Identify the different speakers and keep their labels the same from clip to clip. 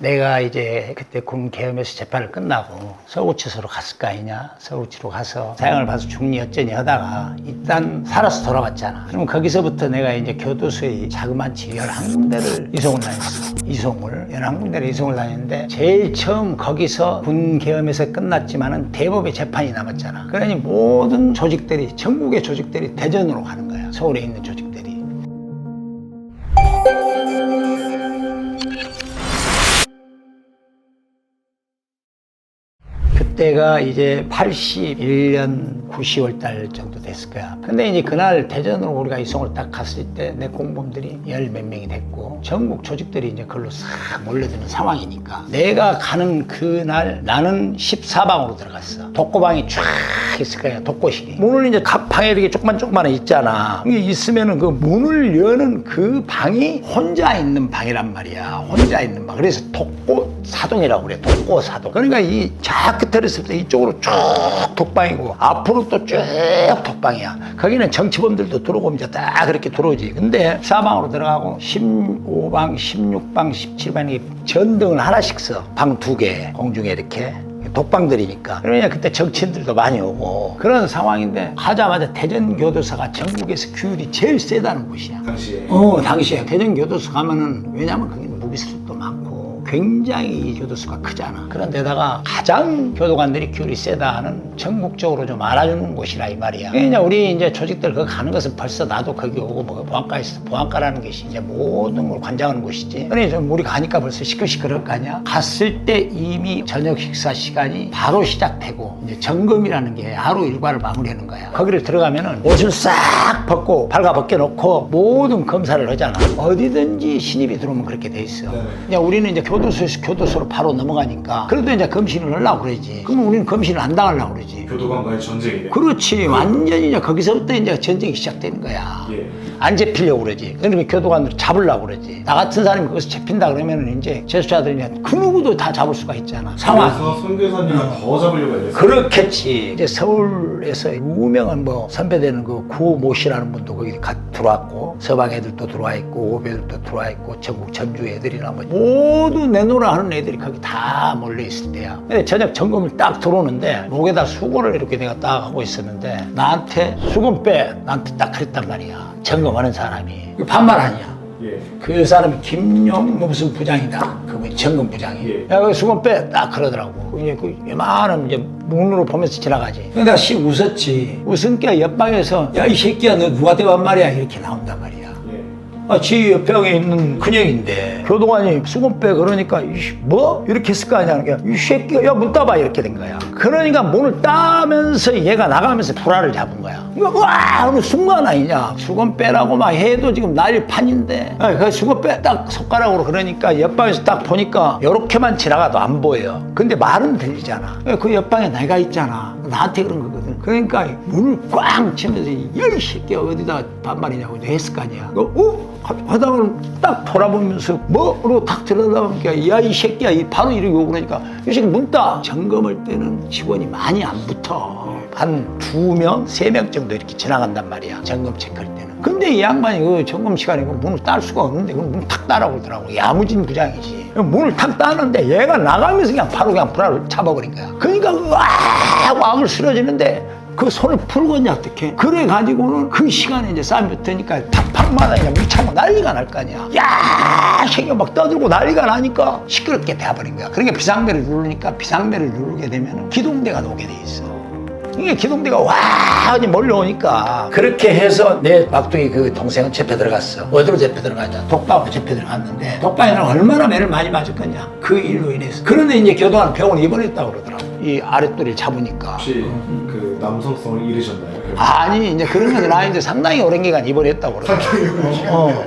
Speaker 1: 내가 이제 그때 군 계엄에서 재판을 끝나고 서울구치소로 갔을 거 아니냐. 서울구치로 가서 사형을 봐서 죽니 어쩌니 하다가 일단 살아서 돌아왔잖아. 그러면 거기서부터 내가 이제 교도소에 자그마치 11군데를 이송을 다녔어. 이송을. 11군데를 이송을 다녔는데 제일 처음 거기서 군 계엄에서 끝났지만은 대법의 재판이 남았잖아. 그러니 모든 조직들이 전국의 조직들이 대전으로 가는 거야. 서울에 있는 조직 그때가 이제 81년 9, 달 정도 됐을 거야. 근데 이제 그날 대전으로 우리가 이송을 딱 갔을 때 내 공범들이 열 몇 명이 됐고 전국 조직들이 이제 그걸로 싹 몰려드는 상황이니까 내가 가는 그날 나는 14방으로 들어갔어. 독고방이 쫙 있을 거야. 독고실이. 문을 이제 각 방에 이렇게 조그만 조그만 있잖아. 이게 있으면은 그 문을 여는 그 방이 혼자 있는 방이란 말이야. 혼자 있는 방. 그래서 독고 사동이라고 그래. 독고 사동. 그러니까 이저 끝에 때 이쪽으로 쭉 독방이고 앞으로 또 쭉 독방이야. 거기는 정치범들도 들어오면 이제 딱 그렇게 들어오지. 근데 사방으로 들어가고 15방, 16방, 17방이 전등을 하나씩 써. 방 두 개. 공중에 이렇게. 독방들이니까. 그러니까 그때 정치인들도 많이 오고 그런 상황인데 가자마자 대전교도소가 전국에서 규율이 제일 세다는 곳이야.
Speaker 2: 당시에
Speaker 1: 어, 당시에 대전교도소 가면은 왜냐면 많고 굉장히 이 교도소가 크잖아. 그런데다가 가장 교도관들이 규율이 세다 하는 전국적으로 좀 알아주는 곳이라 이 말이야. 그러니까 우리 이제 조직들 거기 가는 것은 벌써 나도 거기 오고 뭐 보안과에서 보안과라는 것이 이제 모든 걸 관장하는 곳이지. 그래 좀 우리 가니까 벌써 시끌시끌할 거 아니야. 갔을 때 이미 저녁 식사 시간이 바로 시작되고 이제 점검이라는 게 하루 일과를 마무리하는 거야. 거기를 들어가면은 옷을 싹 벗고 발가 벗겨놓고 모든 검사를 하잖아. 어디든지 신입이 들어오면 그렇게 돼 있어.
Speaker 2: 네.
Speaker 1: 우리는 이제 교 도소에 서 교도소로 바로 넘어가니까 그래도 이제 검신을 하려고 그러지. 그러면 우리는 검신을 안 당하려고 그러지.
Speaker 2: 교도관과의 전쟁이네.
Speaker 1: 그렇지. 완전히 이제 거기서부터 이제 전쟁이 시작되는 거야.
Speaker 2: 예.
Speaker 1: 안 잡히려고 그러지. 그러면 교도관들 잡으려고 그러지. 나 같은 사람이 거기서 잡힌다 그러면은 이제 재수자들이 그 누구도 다 잡을 수가 있잖아. 상황.
Speaker 2: 그래서 손 교사님을 더 잡으려고 했어요.
Speaker 1: 그렇겠지. 이제 서울에서 유명한 뭐 선배되는 그 구모 씨라는 분도 거기 가 들어왔고 서방 애들도 들어와 있고 오배들도 들어와 있고 전국 전주 애들이나 뭐 모두 내노라 하는 애들이 거기 다 몰려 있을 때야. 근데 저녁 점검을 딱 들어오는데 목에다 수건을 이렇게 내가 딱 하고 있었는데 나한테 수건 빼 나한테 딱 그랬단 말이야. 점검하는 사람이 이거 반말 아니야.
Speaker 2: 예.
Speaker 1: 그 사람이 김용 무슨 부장이다. 그분 점검 부장이.
Speaker 2: 예.
Speaker 1: 야, 그 수건 빼. 딱 그러더라고. 이제 그 웬만하면 이제 문으로 보면서 지나가지. 근데 내가 씩 웃었지. 웃은 게 옆방에서 야, 이 새끼야, 너 누구한테 반말이야? 이렇게 나온단 말이야.
Speaker 2: 예.
Speaker 1: 아, 지 옆방에 있는 큰형인데 교도관이 수건 빼 그러니까 뭐? 이렇게 했을 거 아니야. 이 새끼야, 야, 문 따봐. 이렇게 된 거야. 그러니까 문을 따면서 얘가 나가면서 불화를 잡은 거야. 와! 어느 순간 아니냐. 수건 빼라고 막 해도 지금 난리 판인데. 아, 그 수건 빼 딱 손가락으로 그러니까 옆방에서 딱 보니까 요렇게만 지나가도 안 보여. 근데 말은 들리잖아. 그 옆방에 내가 있잖아. 나한테 그런 거거든. 그러니까 문을 꽝 치면서 야, 이 새끼야 어디다 반말이냐고 했을 거 아니야. 그, 어? 하- 하다가 딱 돌아보면서 뭐? 그러고 딱 들여다보니까 야 이 새끼야 이 바로 이렇게 오고 그러니까 이 새끼 문 따. 점검할 때는 직원이 많이 안 붙어. 한 두 명, 세 명 정도 이렇게 지나간단 말이야. 점검 체크할 때는. 근데 이 양반이 그 점검 시간에 그 문을 딸 수가 없는데 그 문을 탁 따라고 그러더라고. 야무진 부장이지. 문을 탁 따는데 얘가 나가면서 그냥 바로 그냥 불화를 잡아버린 거야. 그러니까 와 하고 악을 쓰러지는데 그 손을 풀겠냐 어떻게? 그래 가지고는 그 시간에 이제 싸움이 붙으니까 탁방마다 그냥 미차고 난리가 날 거 아니야. 야 새끼 막 떠들고 난리가 나니까 시끄럽게 돼버린 거야. 그러니까 비상벨을 누르니까 비상벨을 누르게 되면 기동대가 오게 돼 있어. 이게 기동대가 와 하니 몰려오니까. 그렇게 해서 내 막둥이 그 동생은 집에 들어갔어. 어디로 집에 들어가냐? 독방으로 집에 들어갔는데 독방에는 얼마나 매를 많이 맞았겠냐? 그 일로 인해서. 그런데 이제 교도관 병원 입원했다고 그러더라고. 이 아랫도리를 잡으니까.
Speaker 2: 혹시 그 남성성을 잃으셨나요?
Speaker 1: 아니 이제 그런 건 아닌데 상당히 오랜 기간 입원했다고 그러더라고. 어.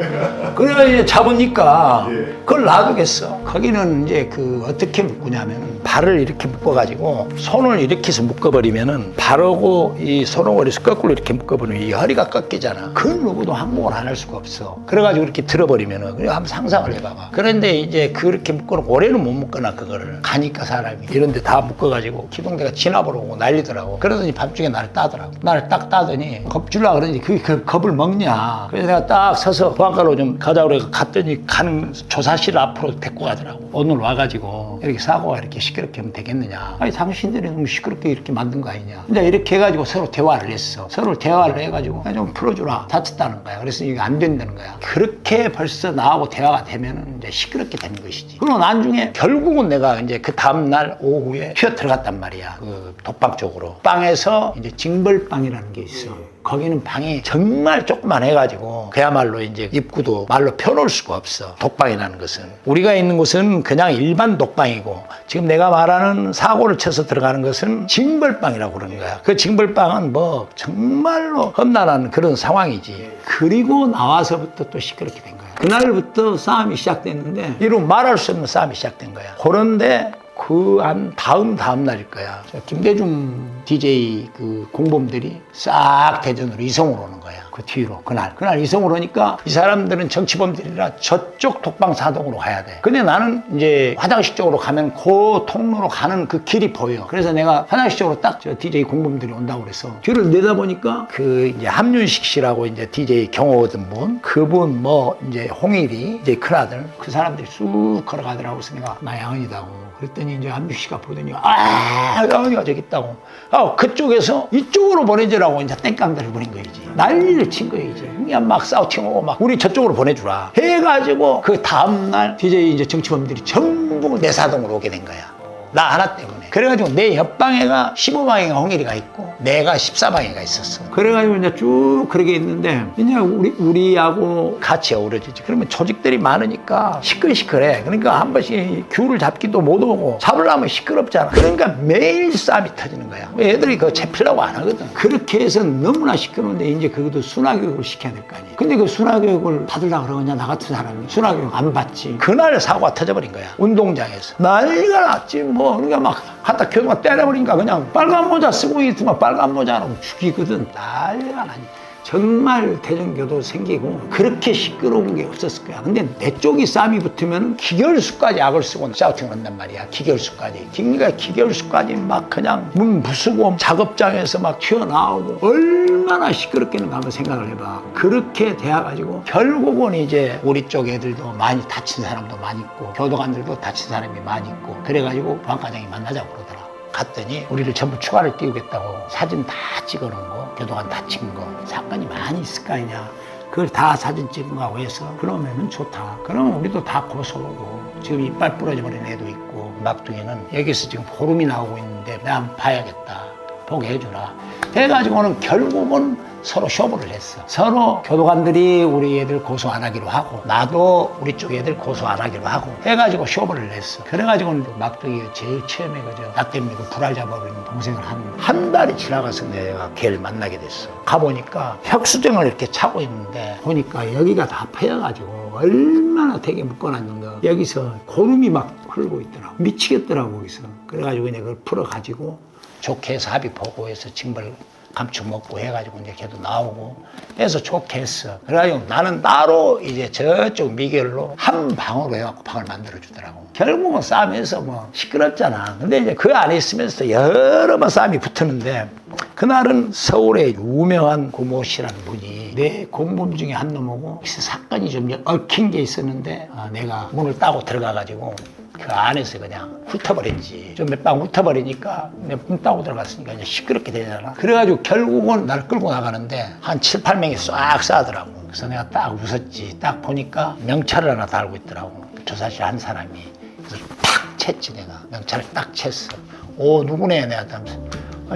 Speaker 1: 그래가 이제 잡으니까
Speaker 2: 예.
Speaker 1: 그걸 놔두겠어. 거기는 이제 그 어떻게 묶으냐면 발을 이렇게 묶어가지고 손을 이렇게 해서 묶어버리면은 발하고 이 손오골에서 거꾸로 이렇게 묶어버리면 이 허리가 꺾이잖아. 그 누구도 항복을 안 할 수가 없어. 그래가지고 이렇게 들어버리면은 그래 한번 상상을 해봐봐. 그런데 이제 그렇게 묶어놓고 오래는 못 묶거나 그거를. 가니까 사람이. 이런데 다 묶어가지고 기동대가 지나보러 오고 난리더라고. 그러더니 밤중에 나를 따더라고. 나를 딱딱 따더니 겁줄라 그러니 그게 그 겁을 먹냐. 그래서 내가 딱 서서 부안가로 좀 가자고 그래 갔더니 가는 조사실 앞으로 데리고 가더라고. 오늘 와가지고 이렇게 사고가 이렇게 시끄럽게 하면 되겠느냐. 아니 당신들이 너무 시끄럽게 이렇게 만든 거 아니냐. 이제 이렇게 해가지고 서로 대화를 했어. 서로 대화를 해가지고 야, 좀 풀어주라. 다쳤다는 거야. 그래서 이게 안 된다는 거야. 그렇게 벌써 나하고 대화가 되면은 이제 시끄럽게 되는 것이지. 그리고 나중에 결국은 내가 이제 그 다음날 오후에 튀어 들어갔단 말이야. 그 독방 쪽으로. 방에서 이제 징벌방이라는 게 있어. 거기는 방이 정말 조그만 해가지고 그야말로 이제 입구도 말로 펴놓을 수가 없어. 독방이라는 것은. 우리가 있는 곳은 그냥 일반 독방이고 지금 내가 말하는 사고를 쳐서 들어가는 것은 징벌방이라고 그러는 거야. 그 징벌방은 뭐 정말로 험난한 그런 상황이지. 그리고 나와서부터 또 시끄럽게 된 거야. 그날부터 싸움이 시작됐는데 이루 말할 수 없는 싸움이 시작된 거야. 그런데 그 한 다음 다음 날일 거야. 저 김대중 DJ 그 공범들이 싹 대전으로 이성으로 오는 거야. 그 뒤로 그날 그날 이성으로 오니까 이 사람들은 정치범들이라 저쪽 독방 사동으로 가야 돼. 근데 나는 이제 화장실 쪽으로 가면 그 통로로 가는 그 길이 보여. 그래서 내가 화장실 쪽으로 딱 저 DJ 공범들이 온다고 그래서 뒤를 내다보니까 그 이제 함윤식 씨라고 이제 DJ 경호하던 분 그분 뭐 이제 홍일이 이제 큰아들 그 사람들이 쑥 걸어가더라고 그래서 내가 나 양은이다고 그랬더니 이제 한뮤 씨가 보더니 아 양은이가 저기 있다고 아 그쪽에서 이쪽으로 보내주라고 이제 땡깡들을 보낸 거이지 난리를 친 거이지 그냥 막 싸우팅하고 막 우리 저쪽으로 보내주라. 해가지고 그 다음날 DJ 이제 정치범들이 전부 내 사동으로 오게 된 거야 나 하나 때문에. 그래가지고 내 옆방에가 15방에가 홍일이가 있고 내가 14방에가 있었어. 그래가지고 이제 쭉 그러게 있는데 이제 우리, 우리하고 같이 어우러지지. 그러면 조직들이 많으니까 시끌시끌해. 그러니까 한 번씩 귤을 잡기도 못 오고 잡으려면 시끄럽잖아. 그러니까 매일 싸움이 터지는 거야. 애들이 그거 잡히려고 안 하거든. 그렇게 해서 너무나 시끄러운데 이제 그것도 순화교육을 시켜야 될 거 아니야. 근데 그 순화교육을 받으려고 그러냐 나 같은 사람이 순화교육 안 받지. 그날 사고가 터져버린 거야. 운동장에서. 난리가 났지 뭐. 그러니까 막 갖다 교도가 때려버리니까 그냥 빨간 모자 쓰고 있으면 빨간 모자로 죽이거든. 난리가 나니. 정말 대전교도 생기고 그렇게 시끄러운 게 없었을 거야. 근데 내 쪽이 싸움이 붙으면 기결수까지 악을 쓰고 싸우팅을 한단 말이야. 기결수까지. 그러니까 기결수까지 막 그냥 문 부수고 작업장에서 막 튀어나오고 얼마나 시끄럽게는 한번 생각을 해봐. 그렇게 돼가지고 결국은 이제 우리 쪽 애들도 많이 다친 사람도 많이 있고 교도관들도 다친 사람이 많이 있고 그래가지고 부안과장이 만나자고 그러더라. 갔더니 우리를 전부 추가를 띄우겠다고 사진 다 찍어놓은 거 교도관 다친 거 사건이 많이 있을 거 아니냐. 그걸 다 사진 찍은 거하고 해서 그러면은 좋다. 그러면 우리도 다 고소하고 지금 이빨 부러져 버린 애도 있고 막둥이는 여기서 지금 보름이 나오고 있는데 한번 봐야겠다. 보게 해주라. 해가지고는 결국은 서로 쇼부를 했어. 서로 교도관들이 우리 애들 고소 안 하기로 하고 나도 우리 쪽 애들 고소 안 하기로 하고 해가지고 쇼부를 했어. 그래가지고는 막둥이 제일 처음에 그저 나 때문에 그 불알 잡아버린 동생을 한, 한 달이 지나가서 내가 걔를 만나게 됐어. 가보니까 혁수정을 이렇게 차고 있는데 보니까 여기가 다 패여가지고 얼마나 되게 묶어놨는가 여기서 고름이 막 흐르고 있더라고 미치겠더라고 거기서 그래가지고 그냥 그걸 풀어가지고 좋게 해서 합의 보고해서 징벌 감축 먹고 해가지고 이제 걔도 나오고 해서 좋게 했어. 그래가지고 나는 따로 이제 저쪽 미결로 한 방으로 해갖고 방을 만들어 주더라고. 결국은 싸움에서 뭐 시끄럽잖아. 근데 이제 그 안에 있으면서 여러 번 싸움이 붙었는데 그날은 서울의 유명한 고모 씨라는 분이 내 공범 중에 한 놈하고 사건이 좀 얽힌 게 있었는데 아, 내가 문을 따고 들어가가지고 그 안에서 그냥 훑어버렸지. 좀 몇 방 훑어버리니까 문 따고 들어갔으니까 이제 시끄럽게 되잖아. 그래가지고 결국은 나를 끌고 나가는데 한 7, 8명이 싹 싸더라고. 그래서 내가 딱 웃었지. 딱 보니까 명찰을 하나 달고 있더라고. 조사실 한 사람이. 그래서 탁 챘지 내가. 명찰을 딱 챘어. 오 누구네 내가 하면서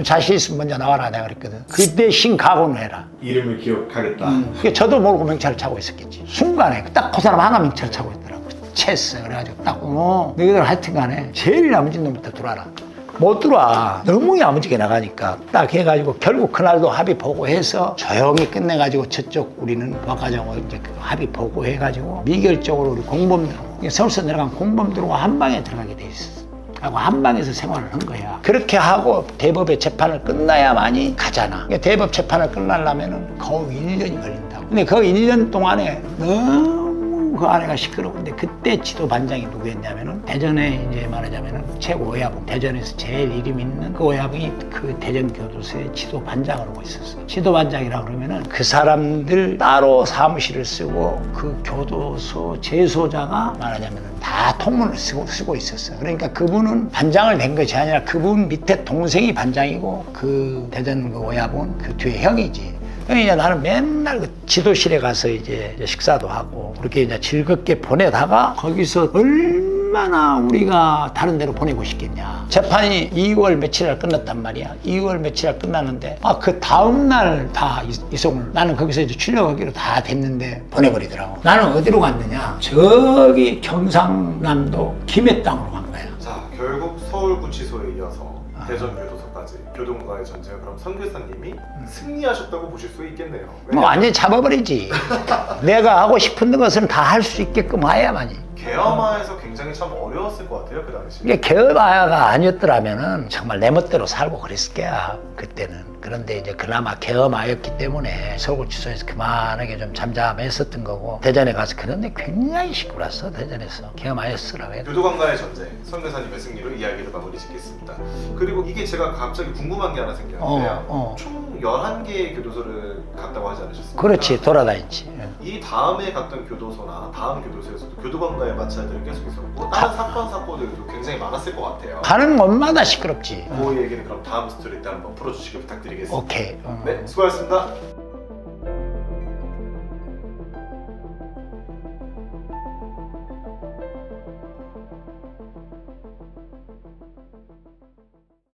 Speaker 1: 자신 있으면 먼저 나와라 내가 그랬거든. 그때 신 각오는 해라.
Speaker 2: 이름을 기억하겠다.
Speaker 1: 그게 저도 모르고 명찰을 차고 있었겠지. 순간에 딱 그 사람 하나 명찰을 차고 있더라고. 체스. 그래가지고 딱, 어, 너희들 하여튼 간에 제일 야무진 놈부터 들어와라. 못 들어와. 너무 야무지게 나가니까 딱 해가지고 결국 그날도 합의 보고해서 조용히 끝내가지고 저쪽 우리는 와가지고 이제 그 합의 보고해가지고 미결적으로 우리 공범들, 서울서 내려간 공범들하고 한 방에 들어가게 돼 있었어. 하고 한 방에서 생활을 한 거야. 그렇게 하고 대법의 재판을 끝나야만이 가잖아. 대법 재판을 끝나려면은 거의 1년이 걸린다고. 근데 그 1년 동안에 너무 그 안에가 시끄러운데 그때 지도 반장이 누구였냐면은 대전에 이제 말하자면은 최고 오야봉 대전에서 제일 이름 있는 그 오야봉이 그 대전 교도소의 지도 반장을 하고 있었어요. 지도 반장이라 그러면은 그 사람들 따로 사무실을 쓰고 그 교도소 재소자가 말하자면은 다 통문을 쓰고 쓰고 있었어요. 그러니까 그분은 반장을 낸 것이 아니라 그분 밑에 동생이 반장이고 그 대전 그 오야봉은 그 뒤에 형이지. 그러니까 이제 나는 맨날 그 지도실에 가서 이제 식사도 하고 그렇게 이제 즐겁게 보내다가 거기서 얼마나 우리가 다른 데로 보내고 싶겠냐. 재판이 2월 며칠 날 끝났단 말이야. 2월 며칠 날 끝났는데 아 그 다음 날 다 이송을 나는 거기서 이제 출력하기로 다 됐는데 보내버리더라고. 나는 어디로 갔느냐? 저기 경상남도 김해 땅으로 간 거야.
Speaker 2: 자 결국 서울구치소에 이어서 대전교도소까지 교동과의 전쟁을 그럼 선교사님이 승리하셨다고 보실 수 있겠네요.
Speaker 1: 뭐
Speaker 2: 왜냐하면
Speaker 1: 완전히 잡아버리지. 내가 하고 싶은 것은 다할 수 있게끔 해야만이.
Speaker 2: 개엄하에서 굉장히 참 어려웠을 것 같아요 그 당시.
Speaker 1: 이게 개엄아가 아니었더라면은 정말 내 멋대로 살고 그랬을 거야 그때는 그런데 이제 그나마 개엄아였기 때문에 서울구치소에서 그만하게 좀 잠잠했었던 거고 대전에 가서 그런데 굉장히 시끄러웠어 대전에서 개엄아였으라고 해도
Speaker 2: 교도관과의 전쟁, 선교사님의 승리로 이야기를 마무리 짓겠습니다. 그리고 이게 제가 갑자기 궁금한 게 하나 생겼는데요.
Speaker 1: 어, 어.
Speaker 2: 총 11개의 교도소를 갔다고 하지 않으셨습니까?
Speaker 1: 그렇지 돌아다녔지
Speaker 2: 이 다음에 갔던 교도소나 다음 교도소에서도 교도관과의 마찰들이 계속 있었고 다른 사건 사고들도 굉장히 많았을 것 같아요.
Speaker 1: 가는 곳마다 시끄럽지
Speaker 2: 그 얘기는 그럼 다음 스토리 때 한번 풀어주시길 부탁드리겠습니다.
Speaker 1: 오케이 어.
Speaker 2: 네, 수고하셨습니다.